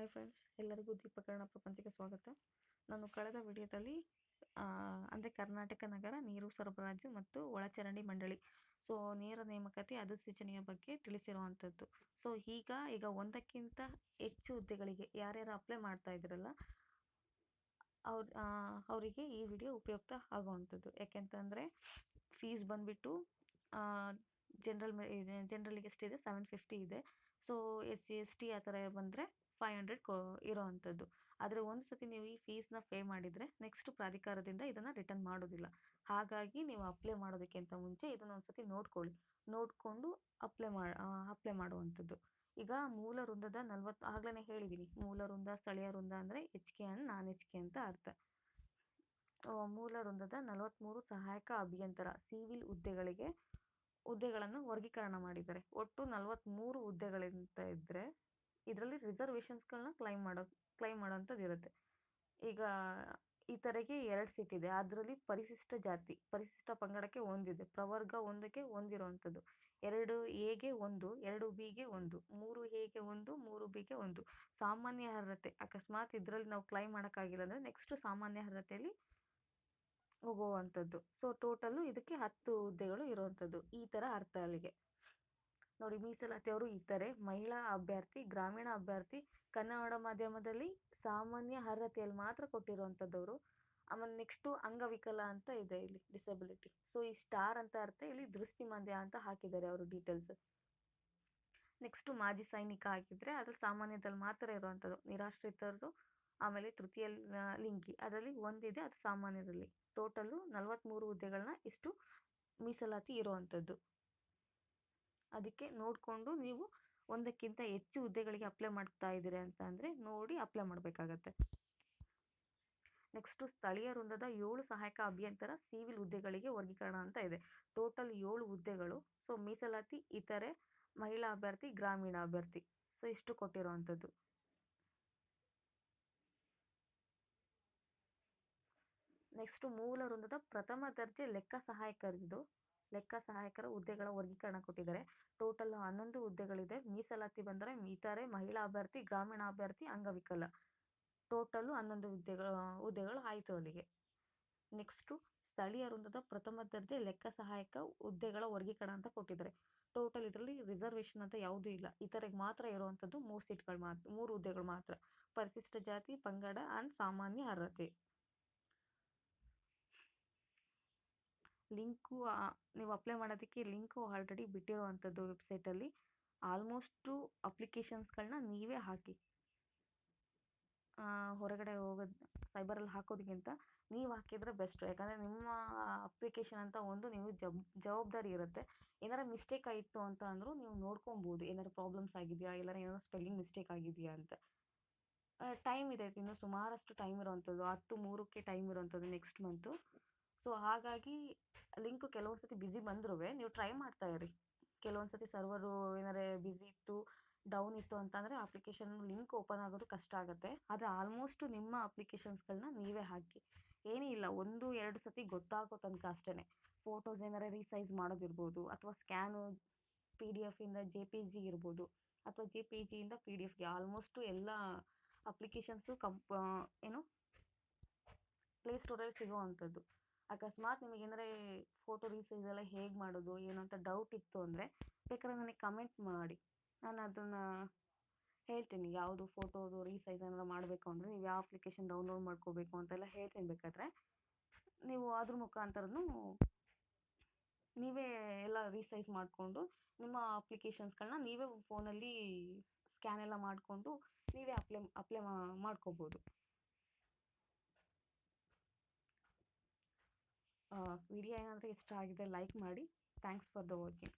Hi friends ಎಲ್ಲರಿಗೂ ದೀಪಕರಣ ಪ್ರಪಂಚಕ್ಕೆ ಸ್ವಾಗತ. ನಾನು ಕಳೆದ ವಿಡಿಯೋದಲ್ಲಿ ಅಂದರೆ ಕರ್ನಾಟಕ ನಗರ ನೀರು ಸರಬರಾಜು ಮತ್ತು ಒಳಚರಂಡಿ ಮಂಡಳಿ. ಸೊ ನೇರ ನೇಮಕಾತಿ ಅಧಿಸೂಚನೆಯ ಬಗ್ಗೆ ತಿಳಿಸಿರುವಂಥದ್ದು ಸೊ ಈಗ ಈಗ ಒಂದಕ್ಕಿಂತ ಹೆಚ್ಚು ಹುದ್ದೆಗಳಿಗೆ ಯಾರ್ಯಾರು ಅಪ್ಲೈ ಮಾಡ್ತಾ ಇದ್ರಲ್ಲ ಅವ್ರ ಅವರಿಗೆ ಈ ವಿಡಿಯೋ ಉಪಯುಕ್ತ ಆಗುವಂಥದ್ದು. ಯಾಕೆಂತಂದರೆ ಫೀಸ್ ಬಂದುಬಿಟ್ಟು ಜನರಲ್ ಜನ್ರಲಿಗೆ ಎಷ್ಟಿದೆ ಸೆವೆನ್ ಫಿಫ್ಟಿ ಇದೆ. So S C, S T ಆ ಥರ ಬಂದರೆ ಫೈವ್ ಹಂಡ್ರೆಡ್ ಕೊ, ಇರೋವಂಥದ್ದು. ಆದರೆ ಒಂದು ಸತಿ ನೀವು ಈ ಫೀಸ್ನ ಪೇ ಮಾಡಿದರೆ ನೆಕ್ಸ್ಟ್ ಪ್ರಾಧಿಕಾರದಿಂದ ಇದನ್ನು ರಿಟರ್ನ್ ಮಾಡೋದಿಲ್ಲ. ಹಾಗಾಗಿ ನೀವು ಅಪ್ಲೈ ಮಾಡೋದಕ್ಕಿಂತ ಮುಂಚೆ ಇದನ್ನು ಒಂದು ಸತಿ ನೋಡ್ಕೊಳ್ಳಿ. ನೋಡಿಕೊಂಡು ಅಪ್ಲೈ ಮಾಡಿ ಅಪ್ಲೈ ಮಾಡುವಂಥದ್ದು. ಈಗ ಮೂಲ ವೃಂದದ ನಲ್ವತ್ತು ಆಗಲೇ ಹೇಳಿದ್ದೀನಿ ಮೂಲ ವೃಂದ, ಸ್ಥಳೀಯ ವೃಂದ ಅಂದರೆ H K and non H K ಅಂತ ಅರ್ಥ. ಮೂಲ ವೃಂದದ ನಲವತ್ತ್ಮೂರು ಸಹಾಯಕ ಅಭಿಯಂತರ ಸಿವಿಲ್ ಹುದ್ದೆಗಳಿಗೆ, ಹುದ್ದೆಗಳನ್ನು ವರ್ಗೀಕರಣ ಮಾಡಿದ್ದಾರೆ. ಒಟ್ಟು ನಲವತ್ತ್ಮೂರು ಹುದ್ದೆಗಳಿಂತ ಇದ್ದರೆ ಇದರಲ್ಲಿ ರಿಸರ್ವೇಷನ್ಸ್ಗಳನ್ನ ಕ್ಲೈಮ್ ಮಾಡೋ ಕ್ಲೈಮ್ ಮಾಡೋಂಥದ್ದು ಇರುತ್ತೆ. ಈಗ ಈ ಥರಗೆ ಎರಡು ಸೀಟ್ ಇದೆ. ಅದರಲ್ಲಿ ಪರಿಶಿಷ್ಟ ಜಾತಿ, ಪರಿಶಿಷ್ಟ ಪಂಗಡಕ್ಕೆ ಒಂದಿದೆ. ಪ್ರವರ್ಗ ಒಂದಕ್ಕೆ ಒಂದಿರುವಂಥದ್ದು. ಎರಡು ಎಗೆ ಒಂದು, ಎರಡು ಬಿಗೆ ಒಂದು, ಮೂರು ಎಗೆ ಒಂದು, ಮೂರು ಬಿಗೆ ಒಂದು. ಸಾಮಾನ್ಯ ಅರ್ಹತೆ, ಅಕಸ್ಮಾತ್ ಇದರಲ್ಲಿ ನಾವು ಕ್ಲೈಮ್ ಮಾಡೋಕ್ಕಾಗಿಲ್ಲ ಅಂದರೆ ನೆಕ್ಸ್ಟ್ ಸಾಮಾನ್ಯ ಅರ್ಹತೆಯಲ್ಲಿ ಹೋಗುವಂಥದ್ದು. ಸೊ ಟೋಟಲ್ಲು ಇದಕ್ಕೆ ಹತ್ತು ಹುದ್ದೆಗಳು ಇರುವಂಥದ್ದು. ಈ ಥರ ಅರ್ಥ ಅಲ್ಲಿಗೆ. ನೋಡಿ ಮೀಸಲಾತಿಯವರು ಇದ್ದಾರೆ. ಮಹಿಳಾ ಅಭ್ಯರ್ಥಿ, ಗ್ರಾಮೀಣ ಅಭ್ಯರ್ಥಿ, ಕನ್ನಡ ಮಾಧ್ಯಮದಲ್ಲಿ ಸಾಮಾನ್ಯ ಅರ್ಹತೆಯಲ್ಲಿ ಮಾತ್ರ ಕೊಟ್ಟಿರುವಂಥದ್ದವರು ಆಮೇಲೆ ನೆಕ್ಸ್ಟು ಅಂಗವಿಕಲ ಅಂತ ಇದೆ ಇಲ್ಲಿ ಡಿಸಬಿಲಿಟಿ ಸೊ ಈ ಸ್ಟಾರ್ ಅಂತ ಅರ್ಥ ಇಲ್ಲಿ ದೃಷ್ಟಿ ಮಂದ್ಯ ಅಂತ ಹಾಕಿದ್ದಾರೆ ಅವರು ಡೀಟೇಲ್ಸ್ ನೆಕ್ಸ್ಟು ಮಾಜಿ ಸೈನಿಕ ಹಾಕಿದರೆ ಅದ್ರಲ್ಲಿ ಸಾಮಾನ್ಯದಲ್ಲಿ ಮಾತ್ರ ಇರುವಂಥದ್ದು ನಿರಾಶ್ರಿತರು, ಆಮೇಲೆ ತೃತೀಯ ಲಿಂಗಿ. ಅದರಲ್ಲಿ ಒಂದಿದೆ, ಅದು ಸಾಮಾನ್ಯದಲ್ಲಿ. ಟೋಟಲ್ಲು ನಲವತ್ತ್ಮೂರು ಹುದ್ದೆಗಳನ್ನ ಇಷ್ಟು ಮೀಸಲಾತಿ ಇರುವಂಥದ್ದು ಅದಕ್ಕೆ ನೋಡಿಕೊಂಡು ನೀವು ಒಂದಕ್ಕಿಂತ ಹೆಚ್ಚು ಹುದ್ದೆಗಳಿಗೆ ಅಪ್ಲೈ ಮಾಡ್ತಾ ಇದ್ದೀರಿ ಅಂತ ಅಂದರೆ ನೋಡಿ ಅಪ್ಲೈ ಮಾಡಬೇಕಾಗತ್ತೆ. ನೆಕ್ಸ್ಟು ಸ್ಥಳೀಯ ವೃಂದದ ಏಳು ಸಹಾಯಕ ಅಭಿಯಂತರ ಸಿವಿಲ್ ಹುದ್ದೆಗಳಿಗೆ ವರ್ಗೀಕರಣ ಅಂತ ಇದೆ. ಟೋಟಲ್ ಏಳು ಹುದ್ದೆಗಳು ಸೊ ಮೀಸಲಾತಿ, ಇತರೆ ಮಹಿಳಾ ಅಭ್ಯರ್ಥಿ, ಗ್ರಾಮೀಣ ಅಭ್ಯರ್ಥಿ. ಸೊ ಇಷ್ಟು ಕೊಟ್ಟಿರುವಂಥದ್ದು ನೆಕ್ಸ್ಟು ಮೂಲ ವೃಂದದ ಪ್ರಥಮ ದರ್ಜೆ ಲೆಕ್ಕ ಸಹಾಯಕರಿದ್ದು. ಲೆಕ್ಕ ಸಹಾಯಕರ ಹುದ್ದೆಗಳ ವರ್ಗೀಕರಣ ಕೊಟ್ಟಿದ್ದಾರೆ. ಟೋಟಲ್ ಹನ್ನೊಂದು ಹುದ್ದೆಗಳಿದೆ. ಮೀಸಲಾತಿ ಬಂದರೆ ಇತರೆ ಮಹಿಳಾ ಅಭ್ಯರ್ಥಿ, ಗ್ರಾಮೀಣ ಅಭ್ಯರ್ಥಿ, ಅಂಗವಿಕಲ. ಟೋಟಲ್ ಹನ್ನೊಂದು ಹುದ್ದೆಗಳು ಹುದ್ದೆಗಳು ಆಯಿತು ಅಲ್ಲಿಗೆ. ನೆಕ್ಸ್ಟು ಸ್ಥಳೀಯ ವೃಂದದ ಪ್ರಥಮ ದರ್ಜೆ ಲೆಕ್ಕ ಸಹಾಯಕ ಹುದ್ದೆಗಳ ವರ್ಗೀಕರಣ ಅಂತ ಕೊಟ್ಟಿದ್ದಾರೆ. ಟೋಟಲ್ ಇದರಲ್ಲಿ ರಿಸರ್ವೇಶನ್ ಅಂತ ಯಾವುದೂ ಇಲ್ಲ. ಇತರೆಗೆ ಮಾತ್ರ ಇರುವಂಥದ್ದು ಮೂರು ಸೀಟ್ಗಳು ಮಾತ್ರ ಮೂರು ಹುದ್ದೆಗಳು ಮಾತ್ರ. ಪರಿಶಿಷ್ಟ ಜಾತಿ, ಪಂಗಡ ಆ್ಯಂಡ್ ಸಾಮಾನ್ಯ ಅರ್ಹತೆ. ಲಿಂಕು ನೀವು ಅಪ್ಲೈ ಮಾಡೋದಕ್ಕೆ ಲಿಂಕು ಆಲ್ರೆಡಿ ಬಿಟ್ಟಿರುವಂಥದ್ದು ವೆಬ್ಸೈಟಲ್ಲಿ. ಆಲ್ಮೋಸ್ಟು ಅಪ್ಲಿಕೇಶನ್ಸ್ಗಳನ್ನ ನೀವೇ ಹಾಕಿ. ಹೊರಗಡೆ ಹೋಗೋದು, ಸೈಬರಲ್ಲಿ ಹಾಕೋದಕ್ಕಿಂತ ನೀವು ಹಾಕಿದರೆ ಬೆಸ್ಟು. ಯಾಕಂದರೆ ನಿಮ್ಮ ಅಪ್ಲಿಕೇಶನ್ ಅಂತ ಒಂದು ನೀವು ಜಬ್, ಜವಾಬ್ದಾರಿ ಇರುತ್ತೆ. ಏನಾರ ಮಿಸ್ಟೇಕ್ ಆಯಿತು ಅಂತ ಅಂದರೂ ನೀವು ನೋಡ್ಕೊಬೋದು. ಏನಾರು ಪ್ರಾಬ್ಲಮ್ಸ್ ಆಗಿದೆಯಾ? ಇಲ್ಲ ಏನಾದ್ರು ಸ್ಪೆಲ್ಲಿಂಗ್ ಮಿಸ್ಟೇಕ್ ಆಗಿದೆಯಾ ಅಂತ. ಟೈಮ್ ಇದೆ. ಇನ್ನು ಸುಮಾರಷ್ಟು ಟೈಮ್ ಇರೋವಂಥದ್ದು. ಹತ್ತು ಮೂರಕ್ಕೆ ಟೈಮ್ ಇರೋವಂಥದ್ದು ನೆಕ್ಸ್ಟ್ ಮಂತು. ಸೊ ಹಾಗಾಗಿ ಲಿಂಕ್ ಕೆಲವೊಂದು ಸತಿ ಬ್ಯುಸಿ ಬಂದರೂ ನೀವು ಟ್ರೈ ಮಾಡ್ತಾ ಇರಿ. ಕೆಲವೊಂದು ಸತಿ ಸರ್ವರು ಏನಾರೇ ಬ್ಯುಸಿ ಇತ್ತು ಡೌನ್ ಇತ್ತು ಅಂತಂದರೆ ಅಪ್ಲಿಕೇಶನ್ ಲಿಂಕ್ ಓಪನ್ ಆಗೋದು ಕಷ್ಟ ಆಗುತ್ತೆ. ಆದರೆ ಆಲ್ಮೋಸ್ಟ್ ನಿಮ್ಮ ಅಪ್ಲಿಕೇಶನ್ಸ್ಗಳನ್ನ ನೀವೇ ಹಾಕಿ. ಏನೂ ಇಲ್ಲ, ಒಂದು, ಎರಡು ಸತಿ ಗೊತ್ತಾಗೋ ತನಕ ಅಷ್ಟೇ ಫೋಟೋಸ್ ಏನಾರ ರೀಸೈಜ್ ಮಾಡೋದಿರ್ಬೋದು, ಅಥವಾ ಸ್ಕ್ಯಾನು ಪಿ ಡಿ ಎಫಿಂದ ಜೆ ಪಿ ಜಿ ಇರ್ಬೋದು, ಅಥವಾ ಜೆ ಪಿ ಜಿಯಿಂದ ಪಿ ಡಿ ಎಫ್ಗೆ ಆಲ್ಮೋಸ್ಟು ಎಲ್ಲ ಅಪ್ಲಿಕೇಶನ್ಸು ಕಂಪ್ ಏನು? ಪ್ಲೇಸ್ಟೋರಲ್ಲಿ ಸಿಗೋವಂಥದ್ದು ಅಕಸ್ಮಾತ್ ನಿಮಗೆ ಏನಾರ ಫೋಟೋ ರೀಸೈಸ್ ಎಲ್ಲ ಹೇಗೆ ಮಾಡೋದು ಏನು ಅಂತ ಡೌಟ್ ಇತ್ತು ಅಂದರೆ, ಬೇಕಾದ್ರೆ ನನಗೆ ಕಮೆಂಟ್ ಮಾಡಿ. ನಾನು ಅದನ್ನು ಹೇಳ್ತೀನಿ, ಯಾವುದು ಫೋಟೋದು ರೀಸೈಸ್ ಏನಾರು ಮಾಡಬೇಕು ಅಂದರೆ ನೀವು ಯಾವ ಅಪ್ಲಿಕೇಶನ್ ಡೌನ್ಲೋಡ್ ಮಾಡ್ಕೋಬೇಕು ಅಂತೆಲ್ಲ ಹೇಳ್ತೀನಿ ಬೇಕಾದರೆ. ನೀವು ಅದ್ರ ಮುಖಾಂತರನೂ ನೀವೇ ಎಲ್ಲ ರೀಸೈಸ್ ಮಾಡಿಕೊಂಡು, ನಿಮ್ಮ ಅಪ್ಲಿಕೇಶನ್ಸ್ಗಳನ್ನ ನೀವೇ ಫೋನಲ್ಲಿ ಸ್ಕ್ಯಾನ್ ಎಲ್ಲ ಮಾಡಿಕೊಂಡು, ನೀವೇ ಅಪ್ಲೈ ಅಪ್ಲೈ ಮಾಡ್ಕೋಬೋದು. ವಿಡಿಯೋ ಏನಾದರೂ ಇಷ್ಟ ಆಗಿದೆ ಲೈಕ್ ಮಾಡಿ. Thanks for the watching